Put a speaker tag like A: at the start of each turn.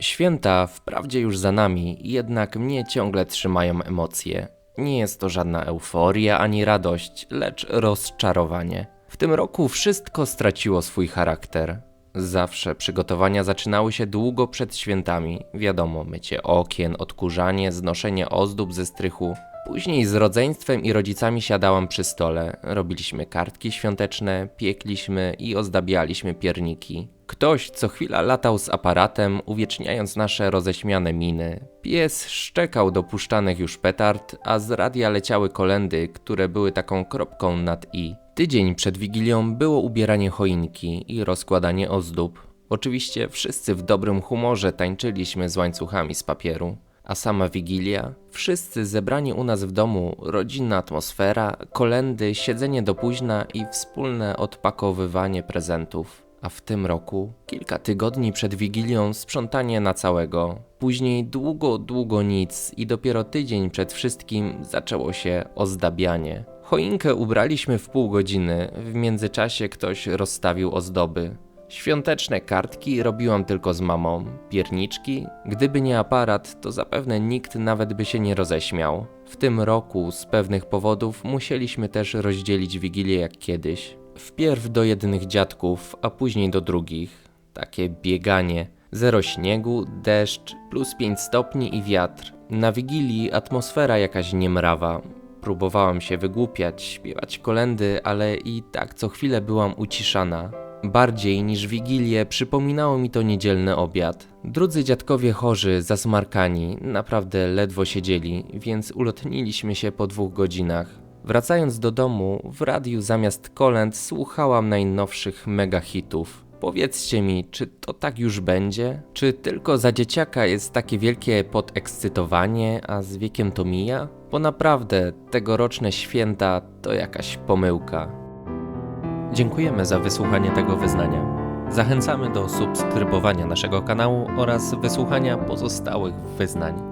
A: Święta wprawdzie już za nami, jednak mnie ciągle trzymają emocje. Nie jest to żadna euforia ani radość, lecz rozczarowanie. W tym roku wszystko straciło swój charakter. Zawsze przygotowania zaczynały się długo przed świętami. Wiadomo, mycie okien, odkurzanie, znoszenie ozdób ze strychu. Później z rodzeństwem i rodzicami siadałam przy stole. Robiliśmy kartki świąteczne, piekliśmy i ozdabialiśmy pierniki. Ktoś co chwila latał z aparatem, uwieczniając nasze roześmiane miny. Pies szczekał do puszczanych już petard, a z radia leciały kolendy, które były taką kropką nad i. Tydzień przed Wigilią było ubieranie choinki i rozkładanie ozdób. Oczywiście wszyscy w dobrym humorze tańczyliśmy z łańcuchami z papieru. A sama Wigilia? Wszyscy zebrani u nas w domu, rodzinna atmosfera, kolendy, siedzenie do późna i wspólne odpakowywanie prezentów. A w tym roku, kilka tygodni przed Wigilią, sprzątanie na całego. Później długo, długo nic i dopiero tydzień przed wszystkim zaczęło się ozdabianie. Choinkę ubraliśmy w pół godziny, w międzyczasie ktoś rozstawił ozdoby. Świąteczne kartki robiłam tylko z mamą. Pierniczki? Gdyby nie aparat, to zapewne nikt nawet by się nie roześmiał. W tym roku z pewnych powodów musieliśmy też rozdzielić Wigilię jak kiedyś. Wpierw do jednych dziadków, a później do drugich. Takie bieganie. Zero śniegu, deszcz, plus 5 stopni i wiatr. Na Wigilii atmosfera jakaś niemrawa. Próbowałam się wygłupiać, śpiewać kolendy, ale i tak co chwilę byłam uciszana. Bardziej niż Wigilię przypominało mi to niedzielny obiad. Drudzy dziadkowie chorzy, zasmarkani, naprawdę ledwo siedzieli, więc ulotniliśmy się po dwóch godzinach. Wracając do domu, w radiu zamiast kolęd słuchałam najnowszych mega hitów. Powiedzcie mi, czy to tak już będzie? Czy tylko za dzieciaka jest takie wielkie podekscytowanie, a z wiekiem to mija? Bo naprawdę tegoroczne święta to jakaś pomyłka. Dziękujemy za wysłuchanie tego wyznania. Zachęcamy do subskrybowania naszego kanału oraz wysłuchania pozostałych wyznań.